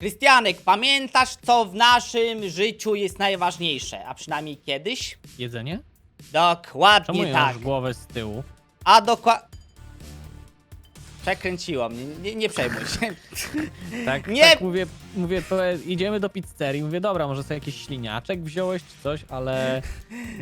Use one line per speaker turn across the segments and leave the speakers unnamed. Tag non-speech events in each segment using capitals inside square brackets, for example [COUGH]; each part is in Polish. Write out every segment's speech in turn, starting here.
Krystianek, pamiętasz co w naszym życiu jest najważniejsze? A przynajmniej kiedyś?
Jedzenie?
Dokładnie
Czemu
tak.
masz głowę z tyłu?
A dokładnie... Przekręciło mnie, nie, nie przejmuj się. [LAUGHS]
Tak,
Nie!
tak mówię, mówię, to idziemy do pizzerii. Mówię, dobra, może sobie jakiś śliniaczek wziąłeś czy coś, ale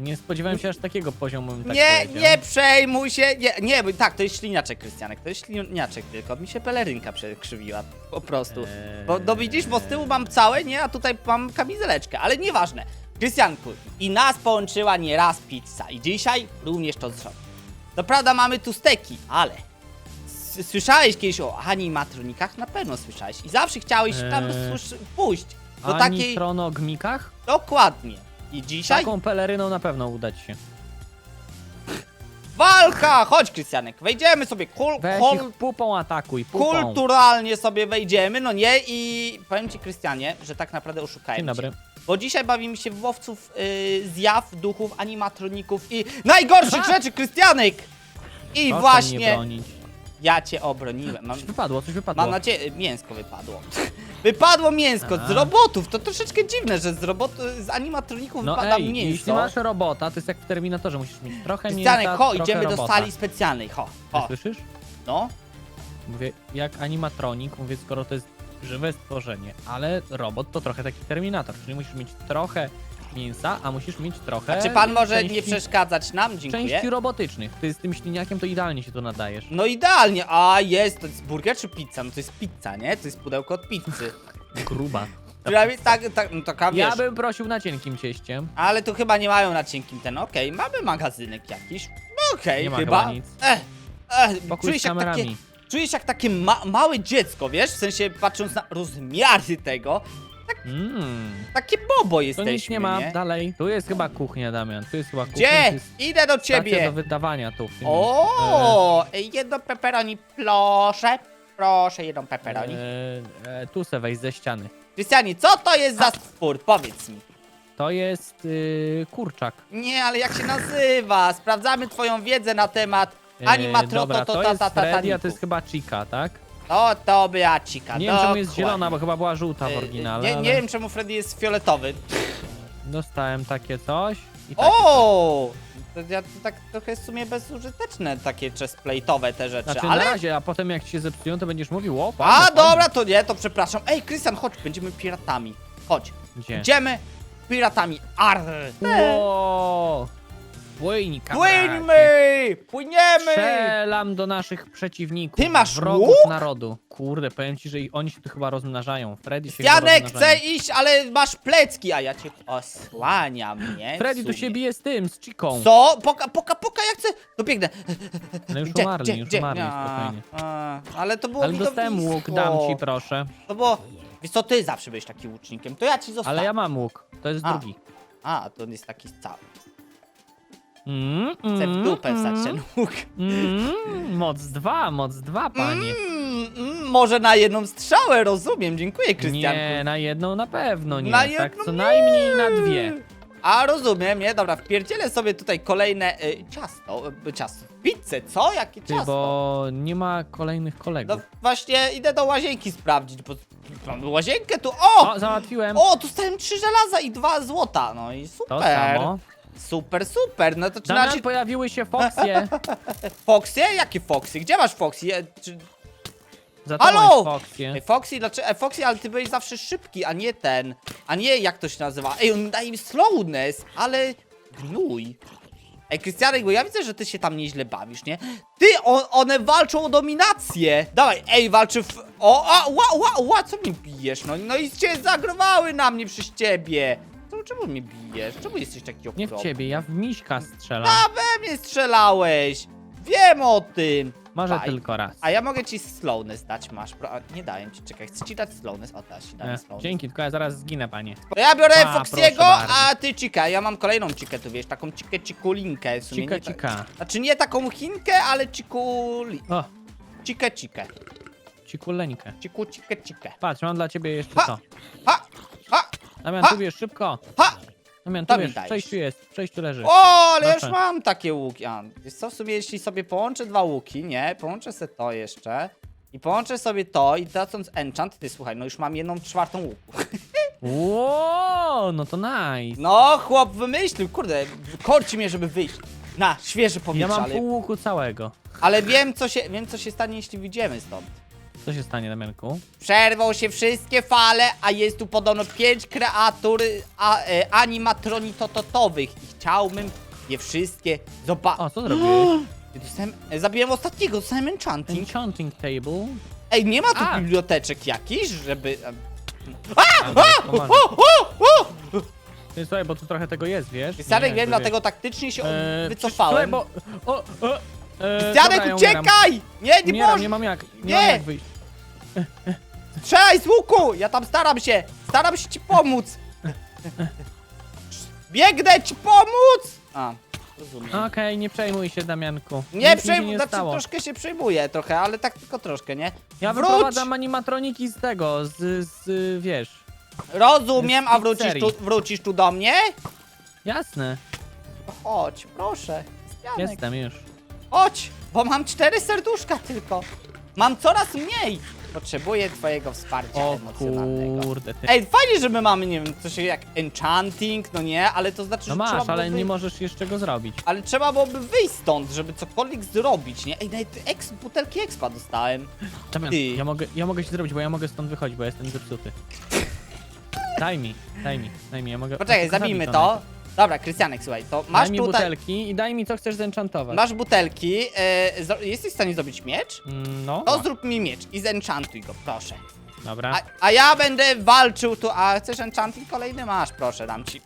nie spodziewałem się aż takiego poziomu. bym Tak
nie,
powiedział.
nie przejmuj się, nie, nie, bo tak, to jest śliniaczek, Krystianek, to jest śliniaczek tylko, mi się pelerynka przekrzywiła, po prostu.
Eee.
Bo no widzisz, bo z tyłu mam całe, nie, a tutaj mam kamizeleczkę, ale nieważne. Krystianku, i nas połączyła nieraz pizza i dzisiaj również to zrobię. To prawda mamy tu steki, ale słyszałeś kiedyś o animatronikach? Na pewno słyszałeś i zawsze chciałeś tam
Eee.
słysz- pójść do
A
takiej...
tronogmikach?
Dokładnie. I dzisiaj
Taką peleryną na pewno udać się.
walka! Chodź, Krystianek, wejdziemy sobie kul,
Weź
kul,
ich pupą atakuj, pupą.
kulturalnie sobie wejdziemy, no nie? I powiem ci, Krystianie, że tak naprawdę oszukałem
Dzień dobry.
cię. Bo dzisiaj bawimy się w łowców y, zjaw, duchów, animatroników i najgorszych rzeczy, Krystianek! I
Proszę mnie
właśnie
bronić.
Ja cię obroniłem. Mam,
Coś wypadło, coś wypadło.
mam nadzieję, mięsko wypadło. [LAUGHS] Wypadło mięsko z
A.
robotów. To troszeczkę dziwne, że z robot, z animatroników
No
wypada
ej, jeśli masz robota, to jest jak w Terminatorze, musisz mieć trochę
Krystianek,
mięsa,
ho,
trochę
idziemy do
robota.
sali specjalnej, ho, ho.
Słyszysz?
No.
Mówię, jak animatronik, mówię, skoro to jest żywe stworzenie, ale robot to trochę taki Terminator, czyli musisz mieć trochę mięsa, a musisz mieć trochę
A czy pan może
części,
nie przeszkadzać nam? Dziękuję.
części robotycznych. Ty z tym śliniakiem to idealnie się tu nadajesz.
No idealnie, a jest, to jest burger czy pizza? No to jest pizza, nie? To jest pudełko od pizzy. [LAUGHS]
Gruba. [LAUGHS]
Prawie tak, tak, no taka wiesz.
Ja bym prosił na cienkim cieściem.
Ale tu chyba nie mają na cienkim ten, okej, mamy magazynek jakiś. No Okej,
Nie ma
chyba.
chyba nic.
Eh,
Pokój
czujesz
z
jak takie,
kamerami.
czujesz jak takie ma małe dziecko, wiesz? W sensie patrząc na rozmiary tego.
Mmm.
Takie bobo
To
jesteśmy,
nic nie ma,
nie?
dalej. Tu jest chyba kuchnia, Damian. Tu jest chyba kuchnia.
Gdzie?
tu jest
Idę do
stacja
ciebie.
do wydawania tu. W tym,
O, jedno pepperoni, proszę. Proszę, jedną pepperoni.
e, e, tu se wejść ze ściany.
Krystianie, co to jest za stwór? Powiedz mi.
To jest y, kurczak.
Nie, ale jak się nazywa? Sprawdzamy twoją wiedzę na temat
E,
animatro
Dobra,
to
to
ta
jest
ta ta
Freddy, a to jest chyba Chica, tak?
To to Beacika,
Nie wiem czemu jest
dokładnie.
zielona, bo chyba była żółta w
E,
oryginale.
Nie, nie
ale
wiem czemu Freddy jest fioletowy.
Dostałem takie coś i takie
O! To, ja, to tak trochę w sumie bezużyteczne takie chestplate'owe te rzeczy,
Znaczy
ale...
na razie, a potem jak ci się zepsują, to będziesz mówił, o,
A,
fajne,
dobra, to nie, to przepraszam. Ej, Krystian, chodź, będziemy piratami. Chodź,
Gdzie?
idziemy piratami. Arr!
Ło! Płyń, kamracie.
Płyńmy! Płyniemy!
Strzelam do naszych przeciwników.
Ty masz
wrogów
łuk?
narodu. Kurde, powiem ci, że i oni się tu chyba rozmnażają. Freddy się
Janek,
chyba rozmnażają.
iść, ale masz plecki, a ja cię osłaniam, nie?
Freddy tu się bije z tym, z Chiką.
Co? Poka, poka, poka, ja chcę... No biegnę.
No już
Gdzie,
umarli,
gdzie,
już
gdzie?
umarli,
A,
spokojnie.
a, ale to było
Ale dostałem łuk,
widowisko.
dam ci proszę.
No bo, wiesz co, ty zawsze byłeś taki łucznikiem, to ja ci zostawię.
Ale ja mam łuk, to jest
A.
drugi.
A, to on jest taki cały.
Mm,
Chcę w
mm,
dupę
mm,
wstać ten łuk.
mm, Moc dwa, moc dwa, panie.
Mm, mm, może na jedną strzałę, rozumiem, dziękuję, Krystianku.
Nie, na jedną na pewno nie.
Na
tak
jedną
co
nie.
najmniej na dwie.
A, rozumiem, nie? Dobra, wpierdzielę sobie tutaj kolejne y, ciasto, y, ciasto, pizzę, co? Jakie
Ty,
ciasto?
bo nie ma kolejnych
No
kolegów.
właśnie idę do łazienki sprawdzić, bo mam łazienkę tu, o!
O, załatwiłem.
O, tu stałem trzy żelaza i dwa złota, no i
to
super.
samo.
Super, super, no to czy
Damian,
znaczy...
pojawiły się Foxie. [LAUGHS]
Foxy? Jakie Foxy? Gdzie masz Foxy? E, Czy...
Za tobą
Halo!
jest Foxie.
Ej, Foxy, dlaczego? E, Foxy, ale ty byłeś zawsze szybki, a nie ten. A nie jak to się nazywa. Ej, on daje mi slowness, ale gnój. Ej, Krystianek, bo ja widzę, że ty się tam nieźle bawisz, nie? Ty, on, one walczą o dominację. Dawaj, ej, walczy w... O, a, ła, ła, ła, co mnie bijesz? No, no i cię zagrowały na mnie przez ciebie. Czemu mnie bijesz? Czemu jesteś taki okropny?
Nie w ciebie, ja w miśka strzelam.
A we mnie strzelałeś! Wiem o tym!
Może
Faj.
tylko raz.
A ja mogę ci slowness dać, masz. Pro... a, Nie daję ci, czekaj, chcę ci dać slowness. O, dasz dałem
E,
slowness.
dzięki, tylko ja zaraz zginę, panie.
Ja biorę
A,
Foxiego,
proszę
a ty Chica. Ja mam kolejną Chikę, tu wiesz, taką Chikę Cikulinkę. w sumie
Cika,
nie ta-
cika.
Znaczy nie taką Chinkę, ale Cikuli...
O,
Chikę, Chikę.
cikuleńkę.
Ciku, Chikę, Chikę.
Patrz, mam dla ciebie jeszcze
Ha!
to.
Ha!
Damian,
Ha!
tu wiesz, szybko.
Ha!
Damian, tu
mi
wiesz, w
dajesz.
przejściu jest, w przejściu leży.
O, ale ja już mam takie łuki. A, wiesz co, w sumie jeśli sobie połączę dwa łuki, nie? Połączę sobie to jeszcze. I połączę sobie to i tracąc enchant, ty słuchaj, no już mam jedną czwartą łuku. [LAUGHS]
Wow, no to nice.
No, chłop wymyślił, kurde, korci mnie, żeby wyjść. Na, świeże
Ja
powietrze,
mam
ale,
pół łuku całego.
ale wiem, co się, wiem, co się stanie, jeśli wyjdziemy stąd.
Co się stanie, Damianku?
Przerwą się wszystkie fale, a jest tu podobno pięć kreatur a, e, animatronitototowych i chciałbym je wszystkie zobaczyć.
O, co zrobiłeś? [GASPS]
Dostałem, e, zabiłem ostatniego, dostałem enchanting.
Enchanting table.
Ej, nie ma tu
A.
biblioteczek jakichś, żeby... em,
Pomaga.
O, o, o!
Ty, Słuchaj, bo tu trochę tego jest, wiesz? Nie,
wiem, dlatego taktycznie się
Eee,
wycofałem.
Bo... O, o, e, dobra,
Janek,
ja umieram.
uciekaj! Nie, nie
Umieram,
możesz!
nie mam jak, nie,
Nie.
mam jak wyjść.
Strzelaj z łuku! Ja tam staram się! Staram się ci pomóc! Biegnę ci pomóc! A, rozumiem.
Okej, nie przejmuj się, Damianku.
Nie
mi się
przejmuj,
nie
znaczy
stało.
troszkę się przejmuję trochę, ale tak tylko troszkę, nie?
Ja
Wróć!
wyprowadzam animatroniki z tego, z, z wiesz...
Rozumiem, a wrócisz tu, wrócisz tu do mnie?
Jasne,
Chodź, proszę. Janek,
jestem już.
Chodź, bo mam cztery serduszka tylko. Mam coraz mniej. Potrzebuję twojego wsparcia
O
emocjonalnego.
kurde, ty.
Ej, fajnie, że my mamy, nie wiem, coś jak enchanting, no nie, ale to znaczy,
No
że
masz,
trzeba
ale
byłoby...
nie możesz jeszcze go zrobić.
Ale trzeba byłoby wyjść stąd, żeby cokolwiek zrobić, nie? Ej, nawet eks, butelki expa dostałem.
Damian,
Ty.
ja mogę, ja mogę się zrobić, bo ja mogę stąd wychodzić, bo ja jestem zepsuty. Daj mi, daj mi, daj mi, ja mogę...
Poczekaj, zabijmy to.
najpierw.
Dobra, Krystianek, słuchaj, to masz
Daj mi
tutaj...
butelki i daj mi co chcesz zenchantować.
Masz butelki, e, zro- jesteś w stanie zrobić miecz?
Mm, No,
To zrób mi miecz i zenchantuj go, proszę.
dobra.
A, a ja będę walczył tu, a chcesz enchanting kolejny? Masz, proszę, dam ci.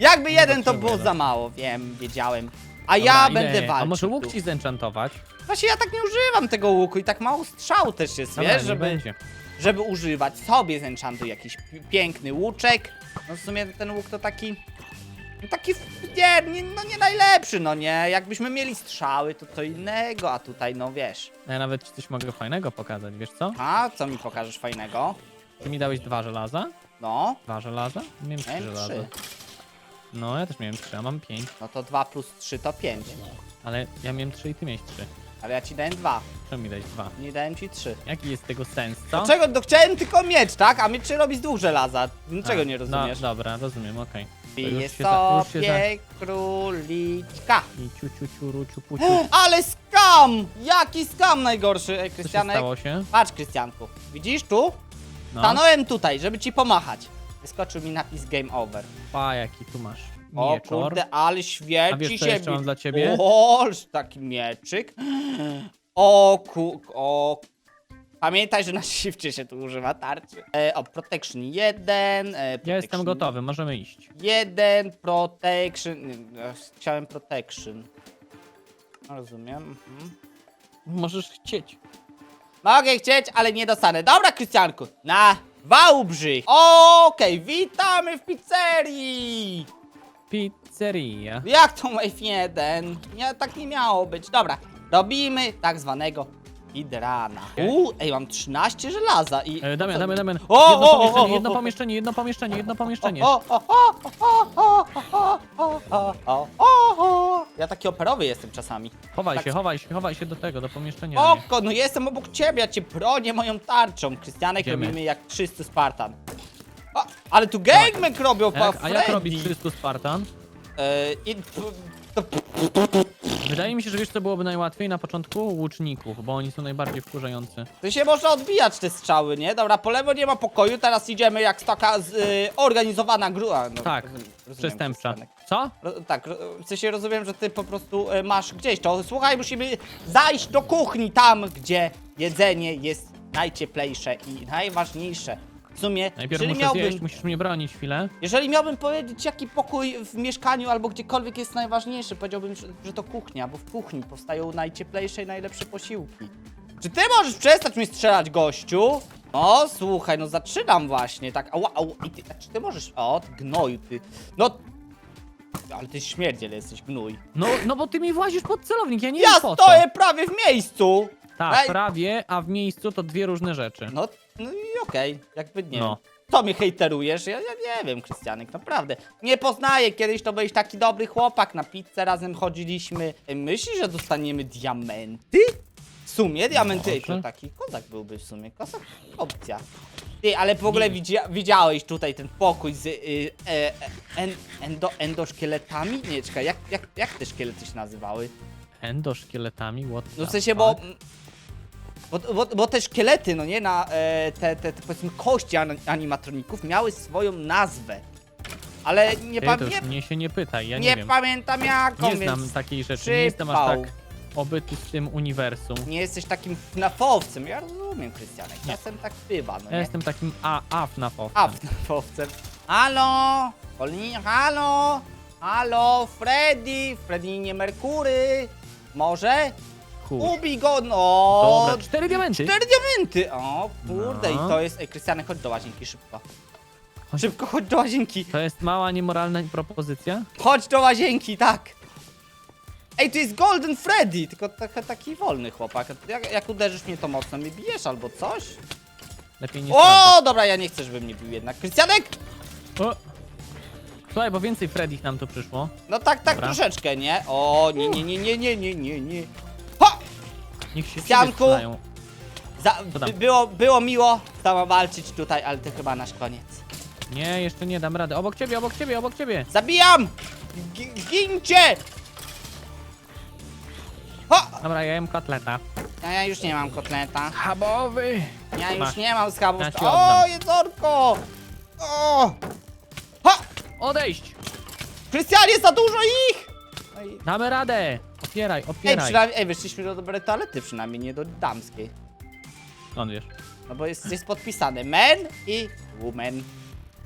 Jakby jeden to było za mało, wiem, wiedziałem. A
Dobra,
ja będę walczył
A może łuk
tu.
ci zenchantować?
Właśnie ja tak nie używam tego łuku i tak mało strzał też jest,
Dobra,
wiesz,
nie
żeby,
będzie.
żeby używać. Sobie zenchantuj jakiś pi- piękny łuczek. No w sumie ten łuk to taki... No taki, nie, nie, no nie najlepszy, no nie. Jakbyśmy mieli strzały, to co innego, a tutaj, no wiesz.
Ja nawet ci coś mogę fajnego pokazać, wiesz co?
A, co mi pokażesz fajnego?
Ty mi dałeś dwa żelaza?
No,
Dwa żelaza? Miałem trzy żelaza.
trzy.
No, ja też miałem trzy, a mam pięć.
No to 2 plus 3 to 5.
Ale ja miałem trzy i ty miałeś trzy.
Ale ja ci dałem 2,
Czemu mi dałeś dwa?
nie dałem ci 3.
Jaki jest tego sens, co?
Dlaczego? No chciałem tylko miecz, tak? A miecz się robi z dwóch żelaza. Niczego
A,
nie rozumiesz?
No, dobra, rozumiem, okej. To już
Piję
się za- już się za-
sobie króliczka.
I ciu, ciu, ciu, ciu, pu, ciu. [GASPS]
Ale skam! Jaki skam najgorszy, Ej,
Co się
Krystianek?
stało się?
Patrz, Krystianku. Widzisz tu?
No.
Stanąłem tutaj, żeby ci pomachać. Wyskoczył mi napis game over.
A, jaki tu masz?
O
Mieczor.
kurde, ale świeci
A wiesz, co
się
jeszcze
mi-
mam dla ciebie?
O, taki mieczyk. [GASPS] O ku... O... Pamiętaj, że na shifcie się tu używa tarczy. E, o, protection 1. E,
Ja
protection
jestem gotowy, możemy iść.
1, protection... nie, e, Chciałem protection. Rozumiem. Mhm.
Możesz chcieć.
Mogę chcieć, ale nie dostanę. Dobra, Krystianku. Na Wałbrzych. Okej, witamy w pizzerii.
Pizzeria.
Jak to Wave 1? Nie, tak nie miało być. Dobra, robimy tak zwanego hidrana.
Okej.
Uuu, ej, mam 13 żelaza i...
E, Damian, Damian, Damian.
O,
jedno
o, o,
pomieszczenie,
o,
jedno
o.
pomieszczenie, jedno pomieszczenie, jedno pomieszczenie.
O, o, o, o, o, o, o, o, o, o, o. Ja taki operowy jestem czasami.
Chowaj
tak.
się, chowaj się, chowaj się do tego, do pomieszczenia. nie?
Oko, no jestem obok ciebie, ja cię bronię moją tarczą. Krystianek
Idziemy.
robimy jak 300 Spartan. O, ale tu gangbang robią, pa
Jak, a jak
Freddy.
robić 300 Spartan?
E, i, p- to,
Wydaje mi się, że wiesz co byłoby najłatwiej na początku? Łuczników, bo oni są najbardziej wkurzający.
to się można odbijać te strzały, nie? Dobra, po lewo nie ma pokoju, teraz idziemy jak taka z, y, organizowana grupa. No,
Tak,
rozumiem, rozumiem,
Przestępcza. Co?
Ro, tak, ro, w sensie rozumiem, że ty po prostu y, masz gdzieś to. Słuchaj, musimy zajść do kuchni tam, gdzie jedzenie jest najcieplejsze i najważniejsze. W sumie,
Najpierw
jeżeli
muszę
miałbym,
zjeść, musisz mnie bronić chwilę.
jeżeli miałbym powiedzieć, jaki pokój w mieszkaniu albo gdziekolwiek jest najważniejszy, powiedziałbym, że, że to kuchnia, bo w kuchni powstają najcieplejsze i najlepsze posiłki. Czy ty możesz przestać mi strzelać, gościu? No, słuchaj, no zaczynam właśnie, tak, ała, ała, i ty, a czy ty możesz, o, ty gnoju, ty, no, ale ty śmierdziel jesteś, gnój.
No, no bo ty mi włazisz pod celownik, ja nie
Ja
wiem po co.
stoję prawie w miejscu!
Tak,
Ej.
prawie, a w miejscu to dwie różne rzeczy.
No, no i okej, jakby nie
No.
Co mnie hejterujesz? Ja, ja nie wiem, Krystianek, naprawdę. Nie poznaję, kiedyś to byłeś taki dobry chłopak, na pizzę razem chodziliśmy. Ej, Myślisz, że dostaniemy diamenty? W sumie diamenty, to taki kozak byłby w sumie, kozak opcja. Ty, ale w ogóle widzia, widziałeś tutaj ten pokój z y, e, en, endo, endoszkieletami? Nie, czekaj, jak, jak, jak te szkielety się nazywały?
Endoszkieletami, what
No w sensie, bo,
fuck?
Bo, bo, bo te szkielety, no nie, na e, te, te, te powiedzmy kości an, animatroników miały swoją nazwę. Ale nie,
Ty,
pa,
to już
nie,
mnie się nie pytaj, ja nie,
nie
wiem.
pamiętam jaką,
Nie znam
więc
takiej rzeczy, nie jestem aż
przypał.
tak obyty z tym uniwersum.
nie jesteś takim FNAF-owcem. Ja rozumiem, Krystianek,
Nie.
czasem tak bywa, no
Ja
nie?
jestem takim a, a FNAF-owcem.
A, FNAF-owcem. Halo! Kolni, halo! Halo, Freddy! Freddy nie Merkury! Może? Ubij go, no!
Dobra, cztery diamenty.
Cztery diamenty! O, kurde,
No.
i to jest... Ej, Krystianek, chodź do łazienki, szybko.
Chodź.
Szybko, chodź do łazienki!
To jest mała, niemoralna propozycja?
Chodź do łazienki, tak! Ej, to jest Golden Freddy, tylko taki wolny chłopak. Jak, jak uderzysz mnie, to mocno mnie bijesz albo coś?
Lepiej nie sprawdzać.
O, dobra, ja nie chcę, żeby mnie bił jednak. Krystianek!
O! Słuchaj, bo więcej Freddych nam tu przyszło.
No tak, tak
Dobra.
troszeczkę, nie? O, nie, nie, nie, nie, nie, nie, nie, nie.
Niech się strzelają.
Za,
Co tam?
by, było, było miło z tobą walczyć tutaj, ale to chyba nasz koniec.
Nie, jeszcze nie dam rady. Obok ciebie, obok ciebie, obok ciebie.
Zabijam! G gincie! Ha!
Dobra, ja jem kotleta.
Ja, ja już nie mam kotleta.
Chabowy!
Ja już
Masz.
nie mam schabu.
Ja ci
o, jedzonko! O! Ha!
Odejść!
Krystianie, za dużo ich!
Damy radę! Opieraj,
Ej, przynajmniej, ej, wyszliśmy do dobrej toalety przynajmniej, nie do damskiej.
On wiesz.
No bo jest, jest podpisane men i woman.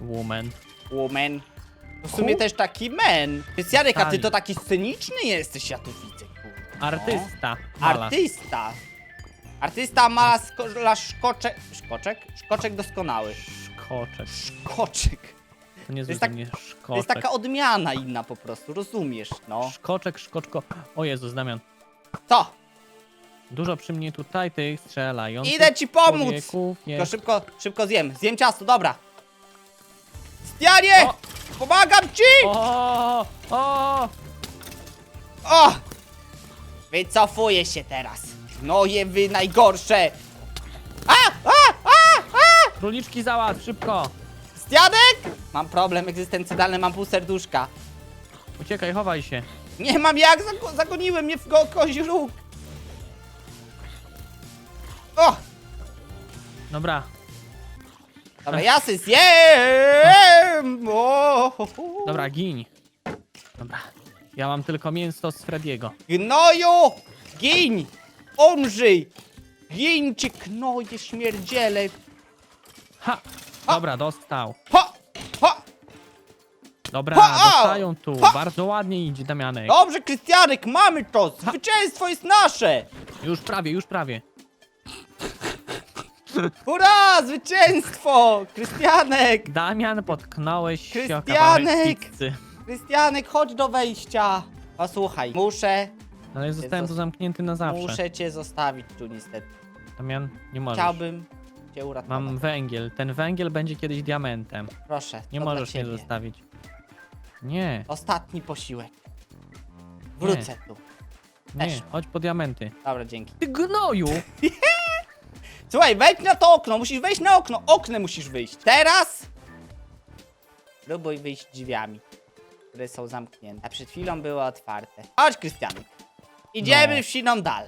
Woman.
Woman. To w sumie też taki men. Krystianek, a ty
Tani.
to taki sceniczny jesteś, ja tu widzę, no.
Artysta. Malarz.
Artysta. Artysta ma sko szkoczek. Szkoczek? Szkoczek doskonały.
Szkoczek.
Szkoczek.
To nie
jest
jest
tak-
mnie
To
szkoczek.
jest taka odmiana inna po prostu, rozumiesz, no.
Szkoczek, szkoczko. O Jezus, Damian.
Co?
Dużo przy mnie tutaj tych strzelających
Idę ci pomóc!
człowieków
Tylko
jest.
szybko, szybko zjem. Zjem ciasto, dobra. Stianie!
O!
Pomagam ci!
O! O!
O! Wycofuję się teraz. No je wy najgorsze. A! A! A! A!
Króliczki załatw, szybko!
Stianek! Mam problem egzystencjalny, mam pół serduszka.
Uciekaj, chowaj się.
Nie mam jak, zago zagoniłem mnie w go kozi róg. O!
Dobra.
Dobra, ja se zjem! O!
Dobra, giń. Dobra. Ja mam tylko mięso z Frediego.
Gnoju! Gin! Umrzyj! Gincie, knoje, śmierdziele!
Ha! Dobra, dostał.
Ha! Ha!
Dobra,
Ha!
dostają tu.
Ha!
Bardzo ładnie idzie, Damianek.
Dobrze, Krystianek, mamy to! Zwycięstwo jest nasze!
Już prawie, już prawie.
Hurra! Zwycięstwo! Krystianek!
Damian, potknąłeś się o
Krystianek!
pizzy.
Krystianek, chodź do wejścia! Posłuchaj, muszę,
Ale zostałem tu zamknięty na zawsze.
muszę cię zostawić tu niestety.
Damian, nie możesz.
Chciałbym cię uratować.
Mam węgiel. Ten węgiel będzie kiedyś diamentem.
Proszę,
Nie
to dla
możesz mnie
ciebie.
zostawić. Nie,
Ostatni posiłek. Wrócę tu.
nie,
Też.
chodź po diamenty.
Dobra, dzięki.
Ty gnoju! [LAUGHS]
Słuchaj, wejdź na to okno, musisz wejść na okno. Oknem musisz wyjść. Teraz próbuj wyjść drzwiami, które są zamknięte. A przed chwilą były otwarte. Chodź, Krystianek. Idziemy
No.
w siną dal.